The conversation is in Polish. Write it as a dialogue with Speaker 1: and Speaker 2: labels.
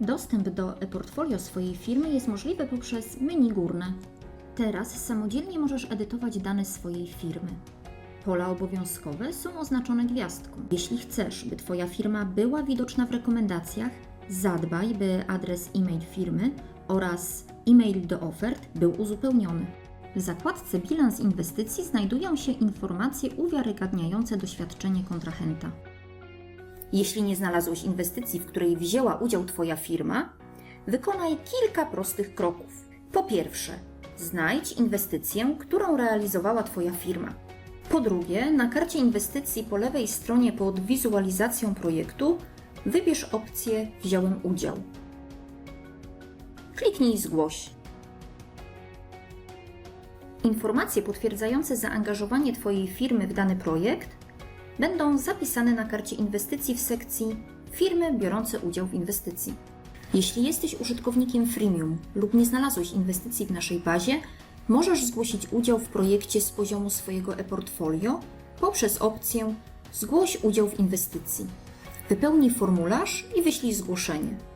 Speaker 1: Dostęp do e-portfolio swojej firmy jest możliwy poprzez menu górne. Teraz samodzielnie możesz edytować dane swojej firmy. Pola obowiązkowe są oznaczone gwiazdką. Jeśli chcesz, by Twoja firma była widoczna w rekomendacjach, zadbaj, by adres e-mail firmy oraz e-mail do ofert był uzupełniony. W zakładce Bilans inwestycji znajdują się informacje uwiarygadniające doświadczenie kontrahenta. Jeśli nie znalazłeś inwestycji, w której wzięła udział Twoja firma, wykonaj kilka prostych kroków. Po pierwsze, znajdź inwestycję, którą realizowała Twoja firma. Po drugie, na karcie inwestycji po lewej stronie pod wizualizacją projektu wybierz opcję Wziąłem udział. Kliknij Zgłoś. Informacje potwierdzające zaangażowanie Twojej firmy w dany projekt będą zapisane na karcie inwestycji w sekcji Firmy biorące udział w inwestycji. Jeśli jesteś użytkownikiem freemium lub nie znalazłeś inwestycji w naszej bazie, możesz zgłosić udział w projekcie z poziomu swojego e-portfolio poprzez opcję Zgłoś udział w inwestycji. Wypełnij formularz i wyślij zgłoszenie.